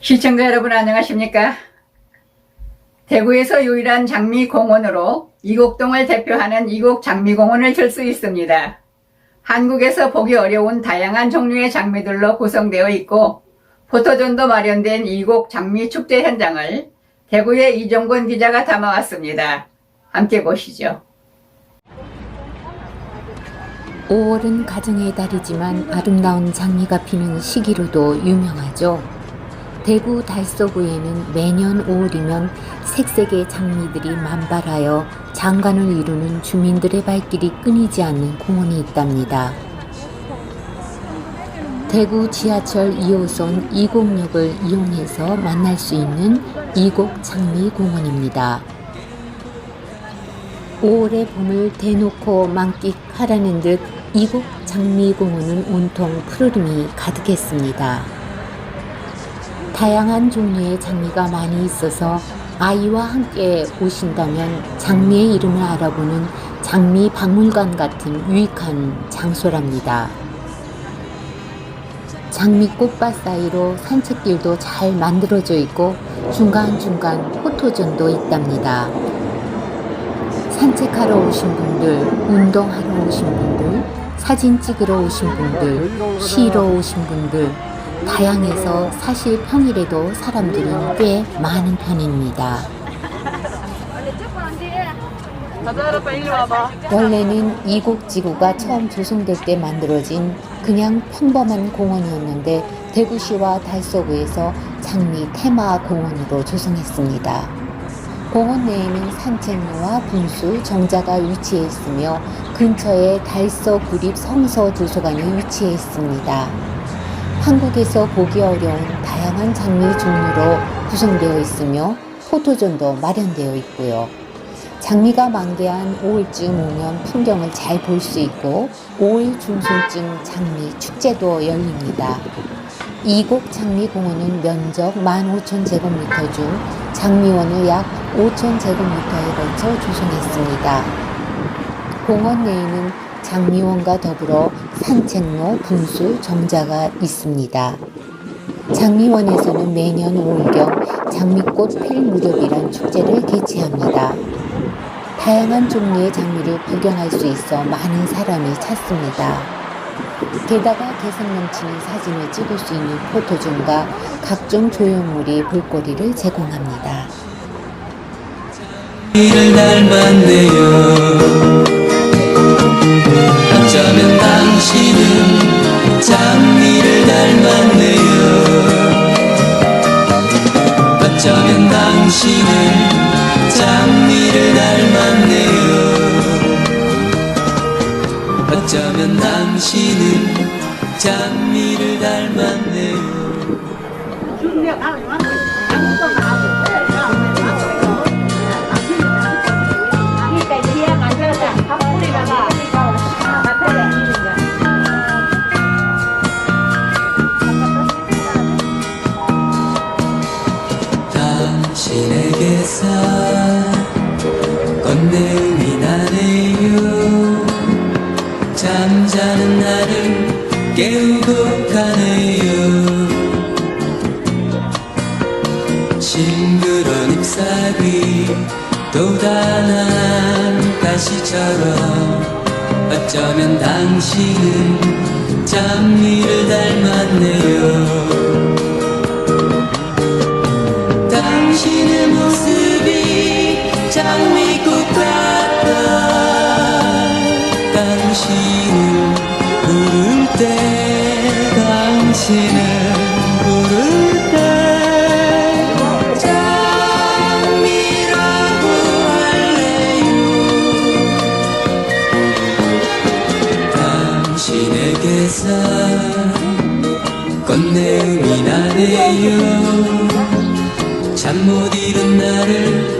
시청자 여러분 안녕하십니까? 대구에서 유일한 장미공원으로 이곡동을 대표하는 이곡 장미공원을 들 수 있습니다. 한국에서 보기 어려운 다양한 종류의 장미들로 구성되어 있고 포토존도 마련된 이곡 장미 축제 현장을 대구의 이종권 기자가 담아왔습니다. 함께 보시죠. 5월은 가정의 달이지만 아름다운 장미가 피는 시기로도 유명하죠. 대구 달서구에는 매년 5월이면 색색의 장미들이 만발하여 장관을 이루는 주민들의 발길이 끊이지 않는 공원이 있답니다. 대구 지하철 2호선 이곡역을 이용해서 만날 수 있는 이곡 장미공원입니다. 5월의 봄을 대놓고 만끽하라는 듯 이곡 장미공원은 온통 푸르름이 가득했습니다. 다양한 종류의 장미가 많이 있어서 아이와 함께 오신다면 장미의 이름을 알아보는 장미 박물관 같은 유익한 장소랍니다. 장미 꽃밭 사이로 산책길도 잘 만들어져 있고 중간중간 포토존도 있답니다. 산책하러 오신 분들, 운동하러 오신 분들, 사진 찍으러 오신 분들, 쉬러 오신 분들, 다양해서 사실 평일에도 사람들이 꽤 많은 편입니다. 원래는 이곡지구가 처음 조성될 때 만들어진 그냥 평범한 공원이었는데 대구시와 달서구에서 장미 테마 공원으로 조성했습니다. 공원 내에는 산책로와 분수, 정자가 위치해 있으며 근처에 달서 구립 성서 도서관이 위치해 있습니다. 한국에서 보기 어려운 다양한 장미 종류로 구성되어 있으며 포토존도 마련되어 있고요. 장미가 만개한 5월쯤 오면 풍경을 잘 볼 수 있고 5월 중순쯤 장미 축제도 열립니다. 이곡 장미공원은 면적 15,000제곱미터 중 장미원을 약 5,000제곱미터에 걸쳐 조성했습니다. 공원 내에는 장미원과 더불어 산책로, 분수, 정자가 있습니다. 장미원에서는 매년 5월경 장미꽃 필 무렵이란 축제를 개최합니다. 다양한 종류의 장미를 구경할 수 있어 많은 사람이 찾습니다. 게다가 개성 넘치는 사진을 찍을 수 있는 포토존과 각종 조형물이 볼거리를 제공합니다. 당신은 장미를 닮았네요. 어쩌면 당신은 장미를 닮았네요 당신에게서 건네음이 나네요. 잠자는 나를 깨우고 가네요. 싱그런 잎사귀 또 단한 가시처럼 어쩌면 당신은 장 같아 당신을 부를 때 당신을 부를 때. 장미라고 할래요? 당신에게서 건네음이 나네요. 잠 못 이룬 나를